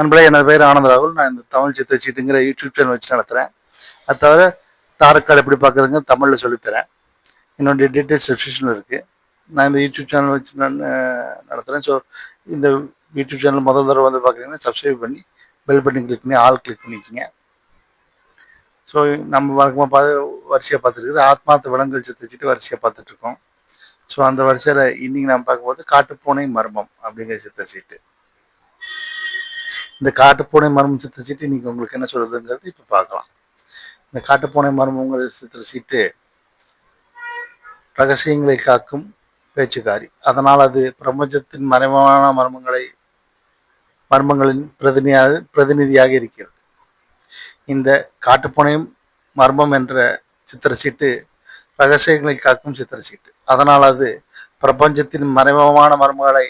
நண்பர்களே எனது பேர் ஆனந்த ராகுல். நான் இந்த தமிழ் சித்த சீட்டுங்கிற யூடியூப் சேனல் வச்சு நடத்துகிறேன் அது தவிர டாரக் எப்படி பார்க்குறதுங்க தமிழில் சொல்லித்தரேன். என்னுடைய டீட்டெயில்ஸ் டிஸ்கிரிப்ஷனில் இருக்குது நான் இந்த யூடியூப் சேனல் வச்சு நான் நடத்துகிறேன் ஸோ இந்த யூடியூப் சேனல் முதல் தடவை வந்து பார்க்குறீங்கன்னா சப்ஸ்கிரைப் பண்ணி பெல் பட்டன் கிளிக் பண்ணி ஆல் கிளிக் பண்ணிக்கோங்க. ஸோ நம்ம வழக்கமாக பார்த்து வரிசையாக பார்த்துருக்குது. ஆத்மார்த்த விலங்குகள் சித்தச்சிட்டு வரிசையாக பார்த்துட்ருக்கோம் ஸோ அந்த வரிசையில் இன்றைக்கி நம்ம பார்க்கும்போது காட்டுப்பூனை மர்மம் அப்படிங்கிற சித்த சீட்டு இந்த காட்டுப்பூனை மர்மம் சித்திர சீட்டு இன்னைக்கு உங்களுக்கு என்ன சொல்லுதுங்கிறது இப்போ பார்க்கலாம். இந்த காட்டுப்பூனை மர்மங்கிற சித்திர சீட்டு ரகசியங்களை காக்கும் பேச்சுக்காரி. அதனால் அது பிரபஞ்சத்தின் மறைவான மர்மங்களை மர்மங்களின் பிரதிநியாக பிரதிநிதியாக இருக்கிறது. இந்த காட்டுப்பூனையும் மர்மம் என்ற சித்திர சீட்டு ரகசியங்களை காக்கும் சித்திர சீட்டு. அதனால் அது பிரபஞ்சத்தின் மறைமுகமான மர்மங்களை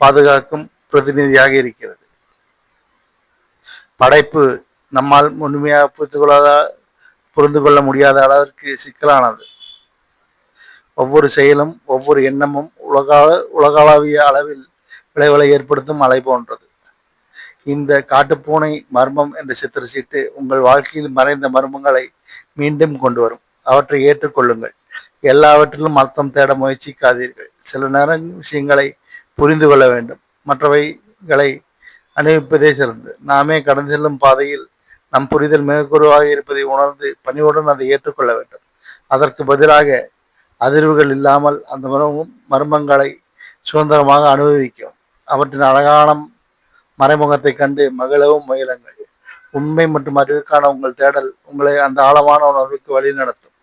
பாதுகாக்கும் பிரதிநிதியாக இருக்கிறது. படைப்பு நம்மால் முழுமையாக புரிந்து கொள்ளாத புரிந்து கொள்ள முடியாத அளவிற்கு சிக்கலானது. ஒவ்வொரு செயலும் ஒவ்வொரு எண்ணமும் உலக உலகளாவிய அளவில் விளைவுகளை ஏற்படுத்தும் அலை போன்றது. இந்த காட்டுப்பூனை மர்மம் என்ற சித்திர சீட்டு உங்கள் வாழ்க்கையில் மறைந்த மர்மங்களை மீண்டும் கொண்டு வரும். அவற்றை ஏற்றுக்கொள்ளுங்கள். எல்லாவற்றிலும் அர்த்தம் தேட முயற்சிக்காதீர்கள். சில நேரம் விஷயங்களை புரிந்து கொள்ள வேண்டும். மற்றவைகளை அனுபவிப்பதே சிறந்தது. நாமே கடந்து செல்லும் பாதையில் நம் புரிதல் மிக குறைவாக இருப்பதை உணர்ந்து பணிவுடன் அதை ஏற்றுக்கொள்ள வேண்டும். அதற்கு பதிலாக அதிர்வுகள் இல்லாமல் அந்த மர்மம் மர்மங்களை சுதந்திரமாக அனுபவிக்கும். அவற்றின் அழகான மறைமுகத்தை கண்டு மகிழவும் முயலுங்கள். உண்மை மற்றும் அறிவுக்கான உங்கள் தேடல் உங்களை அந்த ஆழமான உணர்வுக்கு வழிநடத்தும்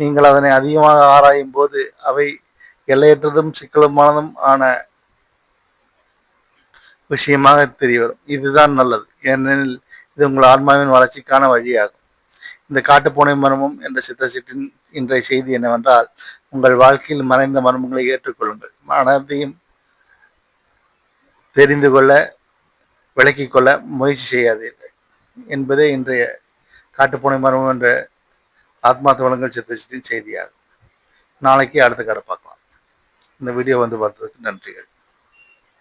நீங்கள் அதனை அதிகமாக ஆராயும் போது அவை எல்லையற்றதும் சிக்கலுமானதும் ஆன விஷயமாக தெரிய வரும் இதுதான் நல்லது. ஏனெனில் இது உங்கள் ஆன்மாவின் வளர்ச்சிக்கான வழியாகும். இந்த காட்டுப்பூனை மர்மம் என்ற சித்தச்சிட்டின் இன்றைய செய்தி என்னவென்றால் உங்கள் வாழ்க்கையில் மறைந்த மர்மங்களை ஏற்றுக்கொள்ளுங்கள். மனத்தையும் தெரிந்து கொள்ள விளக்கிக் கொள்ள முயற்சி செய்யாதீர்கள். என்பதே இன்றைய காட்டுப்பூனை மர்மம் என்ற ஆத்மார்த்த வளங்கள் சித்தச்சிட்டின் செய்தியாகும். நாளைக்கு அடுத்த கடை பார்க்கலாம். இந்த வீடியோ வந்து பார்த்ததுக்கு நன்றிகள்.